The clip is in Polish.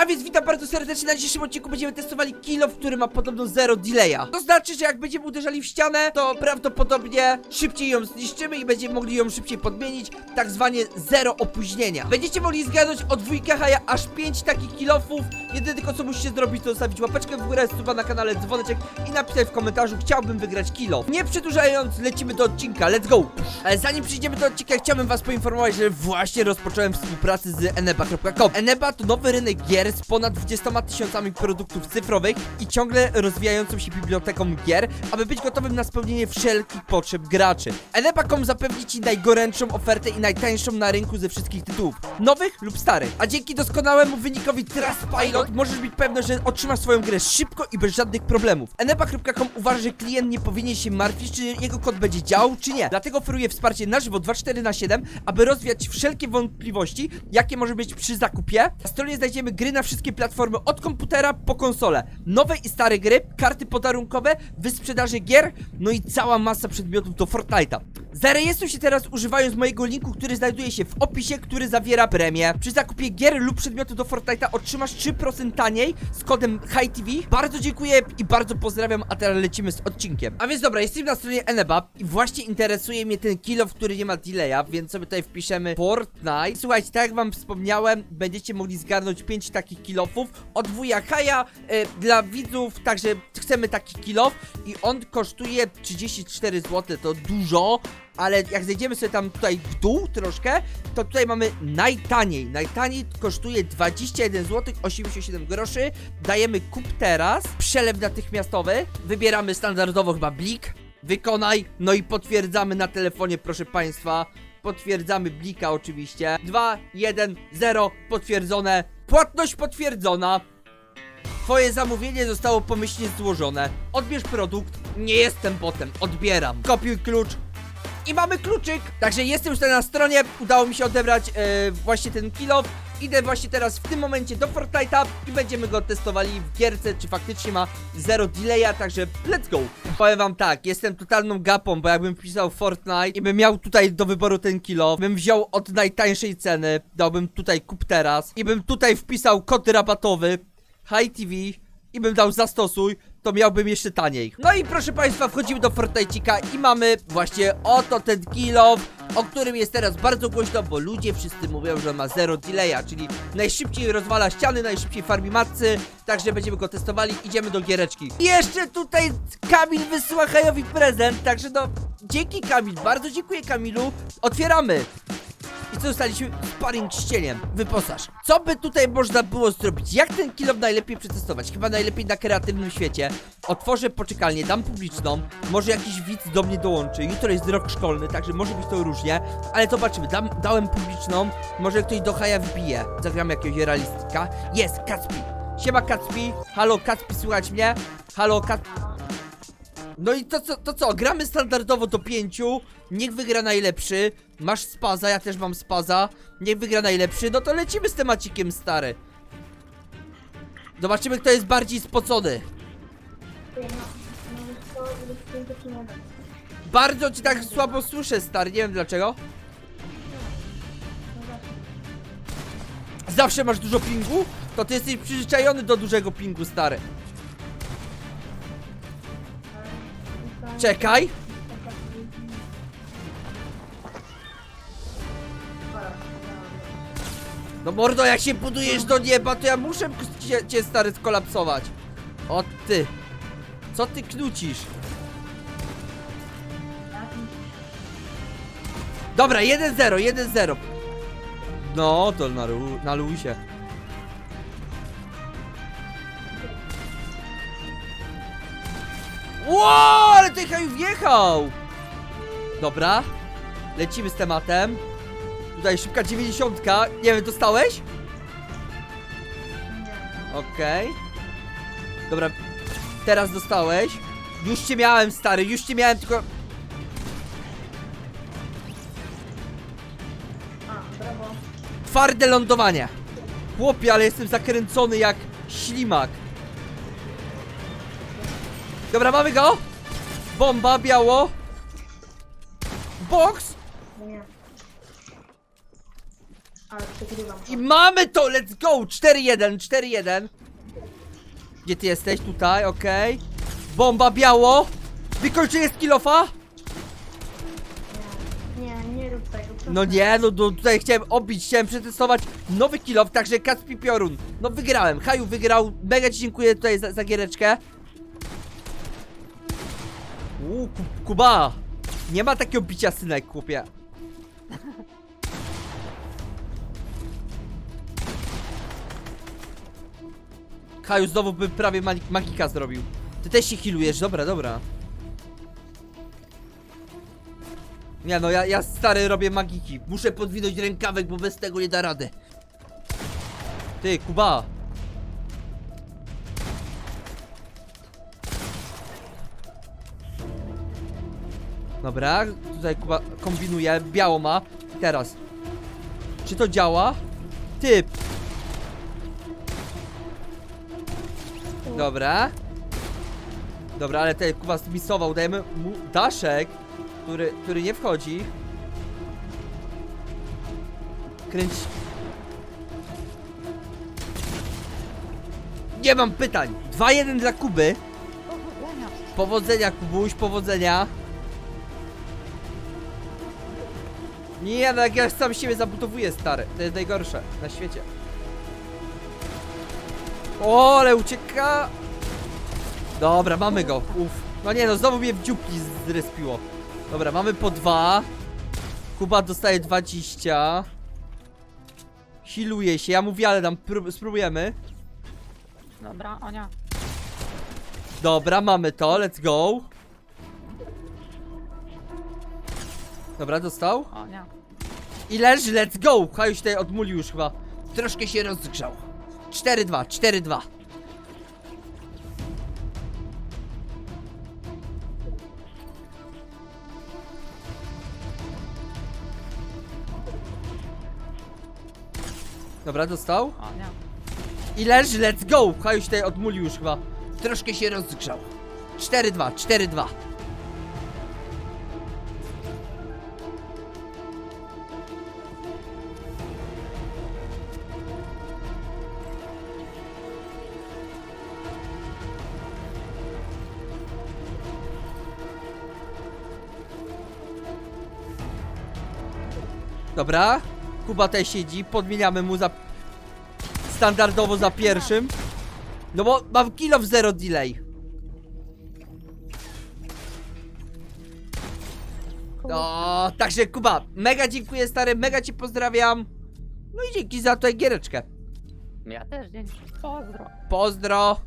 A więc witam bardzo serdecznie, na dzisiejszym odcinku będziemy testowali kilo, który ma podobno zero delaya. To znaczy, że jak będziemy uderzali w ścianę, to prawdopodobnie szybciej ją zniszczymy i będziemy mogli ją szybciej podmienić, tak zwanie zero opóźnienia. Będziecie mogli zgadnąć od dwójkę haja aż 5 takich kilofów. Jedyne tylko co musicie zrobić to zostawić łapeczkę w górę, suba na kanale, dzwoneczek i napisać w komentarzu chciałbym wygrać kilo. Nie przedłużając, lecimy do odcinka, let's go! Ale zanim przyjdziemy do odcinka, chciałbym was poinformować, że właśnie rozpocząłem współpracę z eneba.com. Eneba to nowy rynek gier z ponad 20 tysiącami produktów cyfrowych i ciągle rozwijającą się biblioteką gier, aby być gotowym na spełnienie wszelkich potrzeb graczy. Eneba.com zapewni ci najgorętszą ofertę i najtańszą na rynku ze wszystkich tytułów, nowych lub starych. A dzięki doskonałemu wynikowi Trustpilot możesz być pewny, że otrzymasz swoją grę szybko i bez żadnych problemów. Eneba.com uważa, że klient nie powinien się martwić, czy jego kod będzie działał, czy nie. Dlatego oferuje wsparcie na żywo 24 na 7, aby rozwiać wszelkie wątpliwości, jakie może być przy zakupie. Na stronie znajdziemy gry na wszystkie platformy od komputera po konsolę. Nowe i stare gry, karty podarunkowe, wysprzedaży gier, no i cała masa przedmiotów do Fortnite'a. Zarejestruj się teraz używając mojego linku, który znajduje się w opisie, który zawiera premię. Przy zakupie gier lub przedmiotu do Fortnite'a otrzymasz 3% taniej z kodem HiTV. Bardzo dziękuję i bardzo pozdrawiam, a teraz lecimy z odcinkiem. A więc dobra, jesteśmy na stronie Eneba i właśnie interesuje mnie ten kill, który nie ma delaya, więc sobie tutaj wpiszemy Fortnite. Słuchajcie, tak jak wam wspomniałem, będziecie mogli zgarnąć 5 takich killofów od wuja e, dla widzów, także chcemy taki kilof i on kosztuje 34 zł, to dużo, ale jak zejdziemy sobie tam tutaj w dół troszkę, to tutaj mamy najtaniej. Najtaniej kosztuje 21 zł 87 groszy. Dajemy kup teraz, przelew natychmiastowy, wybieramy standardowo chyba blik, wykonaj, no i potwierdzamy na telefonie, proszę państwa. Potwierdzamy blika oczywiście. 2, 1, 0, potwierdzone. Płatność potwierdzona. Twoje zamówienie zostało pomyślnie złożone. Odbierz produkt. Nie jestem botem. Odbieram. Kopiuj klucz. I mamy kluczyk. Także jestem już tutaj na stronie. Udało mi się odebrać e, właśnie ten kilo. Idę właśnie teraz w tym momencie do Fortnite'a i będziemy go testowali w gierce, czy faktycznie ma zero delaya, także let's go. Powiem wam tak, jestem totalną gapą, bo jakbym wpisał Fortnite i bym miał tutaj do wyboru ten kilo, bym wziął od najtańszej ceny, dałbym tutaj kup teraz i bym tutaj wpisał kod rabatowy High TV i bym dał zastosuj, to miałbym jeszcze taniej. No i proszę państwa, wchodzimy do Fortnite'ika i mamy właśnie oto ten kilo, o którym jest teraz bardzo głośno, bo ludzie wszyscy mówią, że ma zero delaya, czyli najszybciej rozwala ściany, najszybciej farmi matcy, także będziemy go testowali, idziemy do giereczki. I jeszcze tutaj Kamil wysyła prezent, także no, dzięki Kamil, bardzo dziękuję Kamilu, otwieramy. I co dostaliśmy? Sparring z cieniem. Wyposaż. Co by tutaj można było zrobić? Jak ten kilo najlepiej przetestować? Chyba najlepiej na kreatywnym świecie. Otworzę poczekalnię, dam publiczną. Może jakiś widz do mnie dołączy. Jutro jest rok szkolny, także może być to różnie. Ale zobaczymy. Dam, dałem publiczną. Może ktoś do haja wbije. Zagram jakiegoś realistika. Jest, Kacpi. Siema Kacpi. Halo Kacpi, słuchać mnie? Halo Kacpi. No i to co, to co, gramy standardowo do pięciu, niech wygra najlepszy, masz spaza, ja też mam spaza, niech wygra najlepszy, no to lecimy z temacikiem stary. Zobaczymy kto jest bardziej spocony. Bardzo ci tak słabo słyszę stary, nie wiem dlaczego. Zawsze masz dużo pingu? To ty jesteś przyzwyczajony do dużego pingu stary. Czekaj. No mordo, jak się budujesz do nieba, to ja muszę cię, cię stary skolapsować. O ty. Co ty knucisz? Dobra, 1-0, 1-0. No, to na, lu- na luzie. Ło, ale ten haju wjechał! Dobra, lecimy z tematem. Tutaj szybka 90. Nie wiem, dostałeś? Okej. Dobra, teraz dostałeś. Już cię miałem, stary, już cię miałem, tylko... Twarde lądowanie. Chłopie, ale jestem zakręcony jak ślimak. Dobra, mamy go. Bomba, biało. Box. Nie. Ale przegrywam. I mamy to, let's go! 4-1, 4-1. Gdzie ty jesteś? Tutaj, okej. Bomba biało. Wykończenie skillofa? Nie, nie, nie rób tego. proszę. No nie, no, no tutaj chciałem obić, chciałem przetestować nowy killof, także Kacpi Piorun. No wygrałem, Haju wygrał, mega ci dziękuję tutaj za, za giereczkę. Uuu, ku, Kuba! Nie ma takiego bicia synek, chłopie. Haju znowu by prawie magi- magika zrobił. Ty też się healujesz, dobra, dobra. Nie no, ja, ja stary robię magiki. Muszę podwinąć rękawek, bo bez tego nie da rady. Ty, Kuba. Dobra, tutaj Kuba kombinuje, biało ma. Teraz. Czy to działa? Ty. Dobra. Dobra, ale tutaj Kuba zmisował, dajemy mu daszek który, który nie wchodzi. Kręć. Nie mam pytań. 2-1 dla Kuby. Powodzenia, Kubuś, powodzenia. Nie, no jak ja sam siebie zabudowuję, stary. To jest najgorsze na świecie. O, ale ucieka. Dobra, mamy go. Uf. No nie no, znowu mnie w dziupli zrespiło. Dobra, mamy po dwa. Kuba dostaje 20. Hiluje się, ja mówię, ale prób spróbujemy. Dobra, Onia. Dobra, mamy to, let's go. Dobra, dostał. Onia. I leży, let's go! Hajuś tutaj odmulił już chyba. Troszkę się rozgrzał. 4-2, 4-2. Dobra, dostał. Onia. I leży, let's go! Hajuś tutaj odmulił już chyba. Troszkę się rozgrzał. 4-2, 4-2. Dobra, Kuba tutaj siedzi, podmieniamy mu za standardowo za pierwszym. No bo mam kilo w zero delay. No, także Kuba, mega dziękuję stary, mega ci pozdrawiam. No i dzięki za tę giereczkę. Ja też, dzięki. Pozdro. Pozdro.